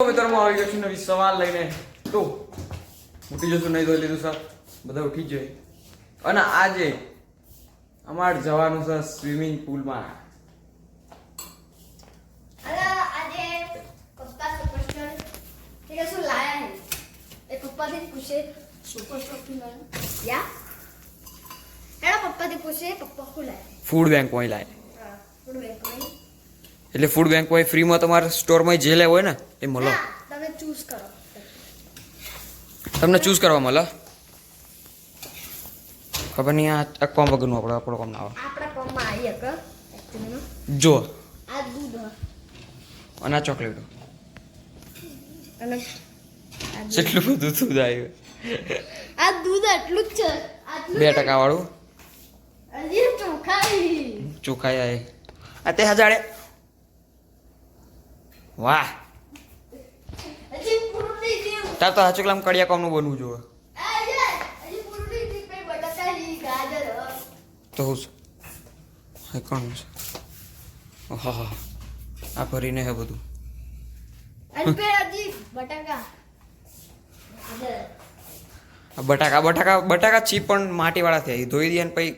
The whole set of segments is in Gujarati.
મિત્રોમાં આવી ગયો છું નવી સવાલ લઈને. તો ઉઠી જશું નહીં ધોઈ લીધું સર બધા ઉઠી જ અને આજે અમારે જવાનું છે સ્વિમિંગ પુલમાં. ફૂડ બેંક કોઈ લાયા ફૂડ બેંક એટલે ફૂડ બેંક હોય ફ્રીમાં તમારે સ્ટોરમાં જે લેવો હોય ને એ મળો. તમે ચૂઝ કરો. તમને ચૂઝ કરવા મળે. ખબર નહીં આ અકવામ વગરનું આપણે આપણો કોમ ના આવે. આપણા કોમમાં આવી હક જો. આ દૂધ અને આ ચોકલેટો. અને જેટલું બધું દૂધ આવ્યું. આ દૂધ આટલું જ છે. બે ટકા વાળું. ચોખાઈ. ચોખાઈ આ તે હજારે વાહ. તાર તો હાચું કલામ કડિયા કોમનું બનવું જોઈએ. તો હું છે? કોણ છે? હા હા આ ભરીને હે બધું. બટાકા. આ બટાકા બટાકા બટાકા ચીપ પણ માટીવાળા થયા. એ ધોઈ દઈએ ને પછી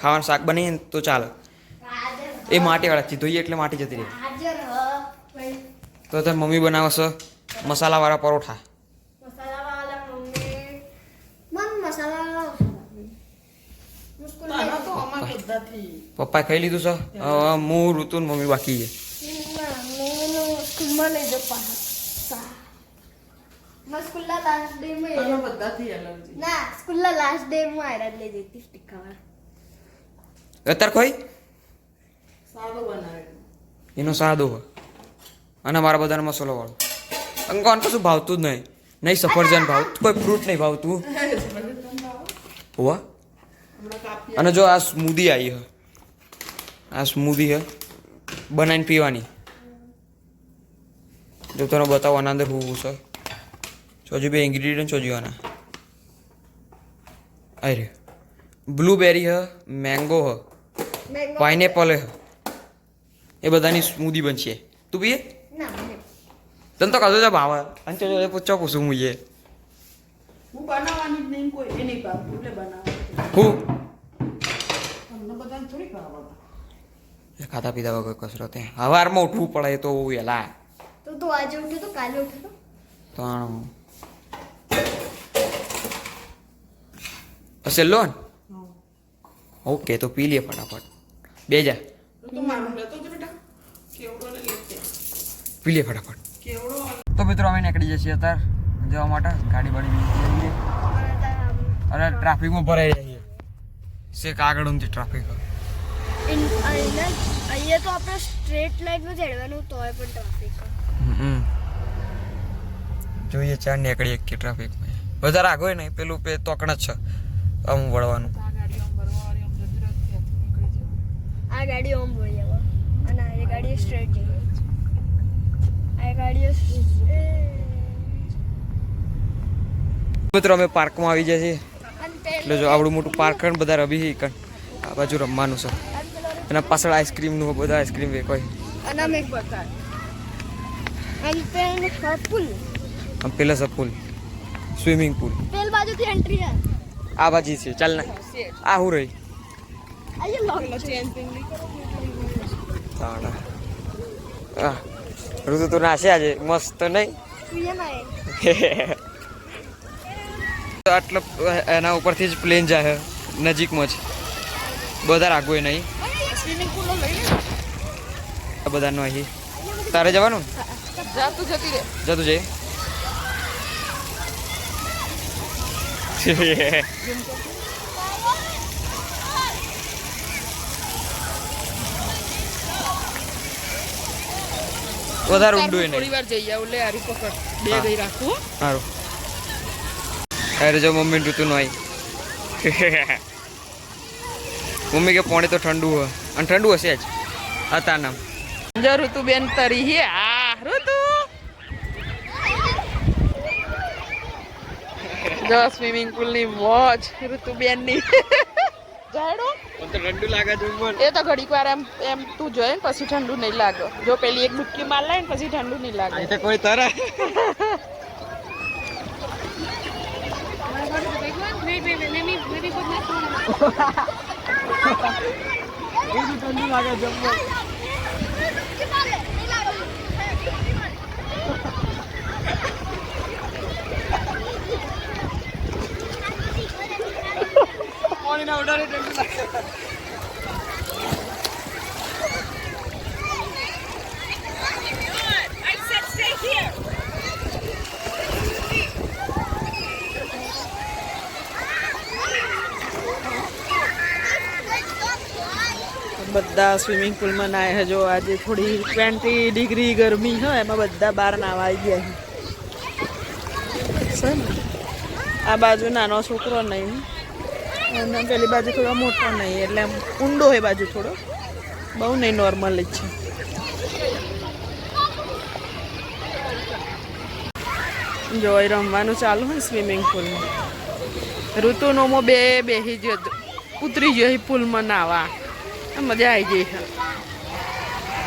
ખાવાનું શાક બનાવીએ ને તો ચાલે. એ માટીવાળા છે. ધોઈએ એટલે માટી જતી રહે. તો તે મમ્મી બનાવશે? મસાલાવાળા પરોઠા. તારા પપ્પાએ ખાઈ લીધું છે? હું. ઋતુ મમ્મી બાકી છે. અત્યારે કોઈ? સાદો બનાવે. એનો સાદો હોય. અને મારા બધાને મસાલો વાળો. અંકોન કશું ભાવતું જ નહીં. નહીં સફરજન ભાવ કોઈ ફ્રૂટ નહીં ભાવતું. હોવા. અને જો આ સ્મૂદી આવી હ. આ સ્મૂદી હ. બનાવીને પીવાની. જો તને બતાવો આના અંદર હું છે. ચોજી બે ઇન્ગ્રીડિયન્ટ ચોજીવાના આના. રે. બ્લુબેરી હ મેંગો હ પાઇનેપલ હ. એ બધાની સ્મૂદી બનશે. તું પીએ? તને તો કદો જ ભાવે અને તો જો પૂછો પૂછું હું એ હું બનાવવાની જ નહીં કોઈ એ નહીં ભાવતું એટલે બનાવવાનું હું તમને બધાને થોડી ભાવે ખાતા પીતા વગર કસરત હવારમાં ઉઠવું પડે તો વહેલા તો તો આજે ઉઠે તો કાલે ઉઠે તો આણો હશે લોન ઓકે તો પી લે ફટાફટ બે જા તો મારું લેતો જ બેટા કેવડો ને પી લે ફટાફટ તો મિત્રો અમે નીકળી જઈએ છીએ અત્યારે જવા માટે. ગાડી બાડી અરે ટ્રાફિકમાં ભરાઈ જઈએ છે કાગળ ઊંધી ટ્રાફિક. અહીંયા અહીંયા તો આપણે સ્ટ્રેટ લાઈનમાં ચડવાનું તોય પણ ટ્રાફિક હમ. જોઈએ ચાર નીકળીએ કે ટ્રાફિકમાં. વધારે આગળ નહીં પેલું પે તોકણ જ છે. આમ વળવાનું. આ ગાડી રહે ઓમ વળી આવે અને આ ગાડી સ્ટ્રેટ જઈએ આ ગાડી મિત્રો અમે પાર્કમાં આવી જાય છીએ. એટલે જો આવડું મોટું પાર્ક છે ને બધા રબી કણ. આ બાજુ રમવાનું છે. અને પાછળ આઈસ્ક્રીમનું બધા આઈસ્ક્રીમ વેક પેન પુલ છે પુલ. સ્વિમિંગ પુલ પેલ. બાજુથી એન્ટ્રી છે આ બાજી છે. ચાલ ને. આ હું રહી? અહીંયા ઋતુ તો નાશે આજે. મસ્ત નહીં? આટલો, એના ઉપરથી જ પ્લેન જાય નજીકમાં જ. બધા આગળ નહીં. સ્વિમિંગ આ બધાનો અહીં. તારે જવાનું? જતી રે. જતું જઈ. વધારે ઊંડું નહીં. થોડી વાર જઈ આવું લે હારી પકડ. બે ગઈ રાખું. સારું અરે જો મમ્મી ઋતુ નો આવી મમ્મી કે પોણે તો ઠંડુ હોય અને ઠંડુ હશે જ. હતા નામ. જો ઋતુબેન તરી હે. આ ઋતુ. જો સ્વિમિંગ પુલની મોજ ઋતુબેનની ઠંડુ લાગે છે એ તો ઘડીક વાર એમ એમ તું જોયે ને પછી ઠંડુ નહીં લાગે. જો પેલી એક ડૂબકી માર લે ને પછી ઠંડુ નહીં લાગે. એ તો કોઈ તરે. ઠંડુ લાગે છે પાણીના ઓર્ડરે લાગે બધા સ્વિમિંગ પુલમાં નાય હે જો આજે થોડી ટ્વેન્ટી ડિગ્રી ગરમી હોય એમાં બધા બહાર નાવા આવી ગયા છે? આ બાજુ નાનો છોકરો નહીં. અને પેલી બાજુ થોડો મોટો નહીં, એટલે ઊંડો હોય બાજુ થોડો. બહુ નહીં નોર્મલ જ છે. જો, એ રમવાનું ચાલુ હોય સ્વિમિંગ પુલમાં ઋતુનોમો બે બેસી ગયો ઉતરી ગયો પુલમાં નાવા. મજા આવી ગઈ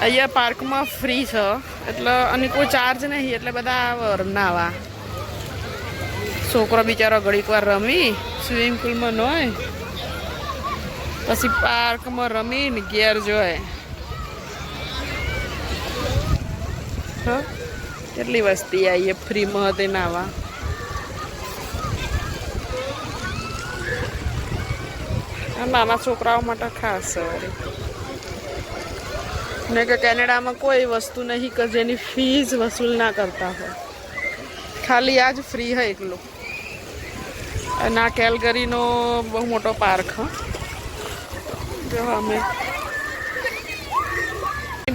અહીંયા પાર્કમાં ફ્રી છે, એટલે અને કોઈ ચાર્જ નહીં, એટલે બધા નાવા. છોકરો બિચારો ઘડીક વાર રમી સ્વિમિંગ પુલમાં નોય પછી પાર્કમાં રમીને ઘેર જોય. કેટલી વસ્તી આવી ફ્રીમાં હતી નાવા? નાના છોકરાઓ માટે ખાસ છે ને કે કેનેડામાં કોઈ વસ્તુ નહીં કે જેની ફીસ વસૂલ ના કરતા હોય. ખાલી આ જ ફ્રી હોય એકલું. અને આ કેલગરીનો બહુ મોટો પાર્ક જો અમે.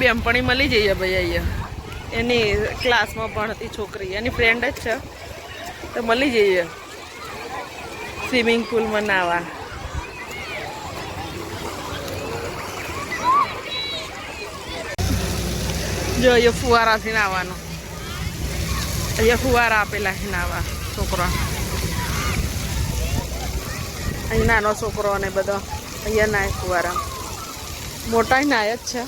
બેનપણી મળી જઈએ ભાઈ અહીંયા. એની ક્લાસમાં ભણતી છોકરી. એની ફ્રેન્ડ જ છે. તો મળી જઈએ. સ્વિમિંગ પુલમાં નાવા. જો અહીંયા ફુવારાથી નાવાનું. અહીંયા ફુવારા આપેલા છે નાવા, છોકરા. અહીં નાનો છોકરો અને બધો અહીંયા નાય ફુવારા મોટા નાય જ છે.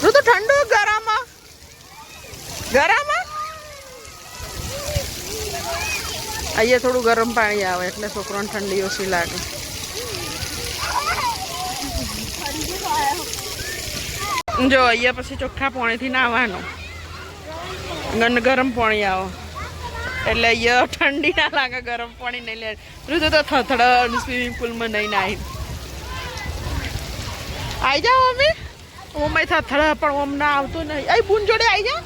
જો તો ઠંડુ ગરામાં ગરમ અહીંયા થોડું ગરમ પાણી આવે એટલે છોકરોને ઠંડી ઓછી લાગે. જો અહીંયા પછી ચોખ્ખા પાણીથી ગન ગરમ પાણી આવો. એટલે અહીંયા ઠંડી ના લાગે, ગરમ પાણી નહીં લે. ઋતુ તો થથડ સ્વિમિંગ પુલમાં નહીં નાહી. આઈ જાઓ અમે. ઓમ થથડ પણ ઓમ ના આવતું નહીં. અહીં બુન જોડે આવી જાઓ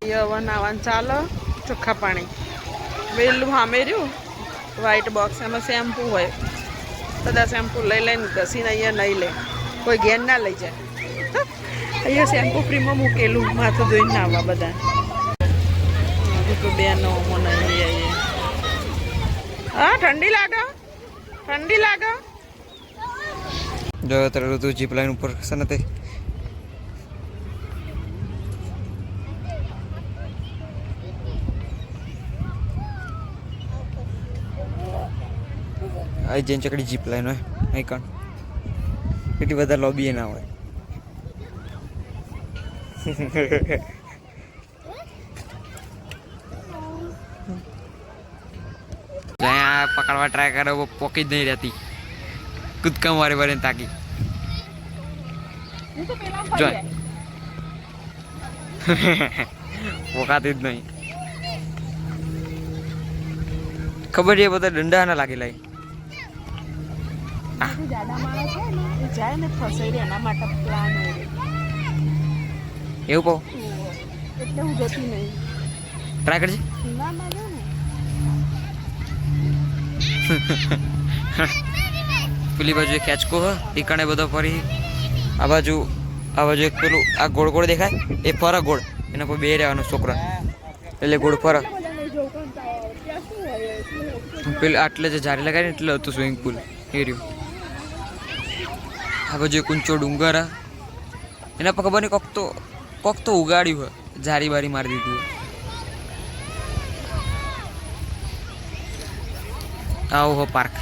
અહીંયા હવે નાવાનું ચાલો, ચોખ્ખા પાણી. વેલું સામે રહ્યું. વ્હાઈટ બોક્સ એમાં શેમ્પુ હોય. બધા શેમ્પુ લઈ લઈને ઘસીને અહીંયા નહીં લે. કોઈ ઘેર ના લઈ જાય. અહીંયા શેમ્પુ ફ્રીમાં મૂકેલું, માથું ધોઈને નાવા બધા. બેનો મને હા, ઠંડી લાગે? ઠંડી લાગે? જો, અત્યારે ઋતુ જીપ લાઈન ઉપર છે ને તે. આ જેન ચકડી જીપ લાઈન હોય અહીં કણ. એટલી બધા લોબી ના હોય. જ્યાં પકડવા ટ્રાય કરે પોકી જ નહીં રહેતી. કૂદકા મારી મારીને તાકી જો. પોકાતી જ નહીં. ખબર છે બધા દંડા ના લાગી એ જાય ને ફસાઈ એના માટે પ્લાન હોય. એવું કહો. એટલે હું જતી નહીં. ટ્રાય કરજે. પેલી બાજુ એક ખેંચકો હ એ કણે બધો ફરી આ બાજુ આ બાજુ એક પેલું આ ગોળ ગોળ દેખાય? એ ફરક ગોળ. એના પર બે રહેવાનો છોકરા. એટલે ગોળ ફરક પેલું આટલે જે જારી લગાવી એટલે હતું સ્વિમિંગ પુલ એ રહ્યું. આ બાજુ એક ઊંચો ડુંગર એના પર ખબર નહીં કોક તો કોક તો ઉગાડ્યું હોય. જારી બારી મારી દીધી આવો હો પાર્ક.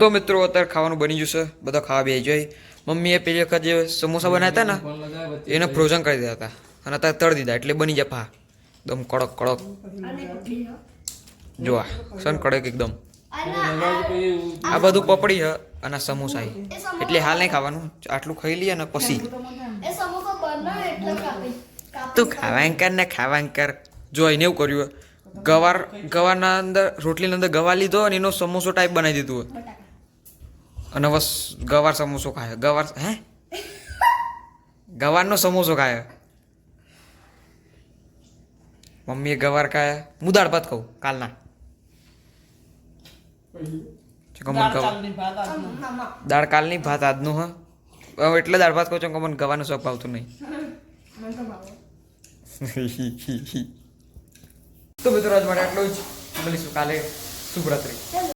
તો મિત્રો, અત્યારે ખાવાનું બની જશે બધા ખાવા બે જાય. મમ્મીએ પેલી વખત જે સમોસા બનાવ્યા હતા ને, એને ફ્રોઝન કરી દીધા હતા. અને અત્યારે તળી દીધા, એટલે બની જાય પા એકદમ કડક કડક. જોવા સન કડક એકદમ. આ બધું પપડી છે અને સમોસા એટલે હાલ નહીં ખાવાનું. આટલું ખાઈ લઈએ અને પછી. એ સમોસા બનાવે એટલે કાપી. કાપી તું ખાવાં કર ને ખાવાં કર. જો એને એવું કર્યું હોય. ગવાર ગવારના અંદર રોટલીની અંદર ગવા લીધો અને એનો સમોસો ટાઈપ બનાવી દીધું હોય. અને બસ ગવાર સમોસો ખાયો. ગવાર હે? ગવારનો સમોસો ખાયો. મમ્મીએ ગવાર ખાય. હું દાળ ભાત ખાઉં કાલના. દાળ કાલની ભાત આજનું હા. એટલે દાળ ભાત કહું છું કે મને ગવાનો શોખ ભાવતું નહીં. તો મિત્રો આજ માટે આટલું જ. મળીશું કાલે. શુભરાત્રી.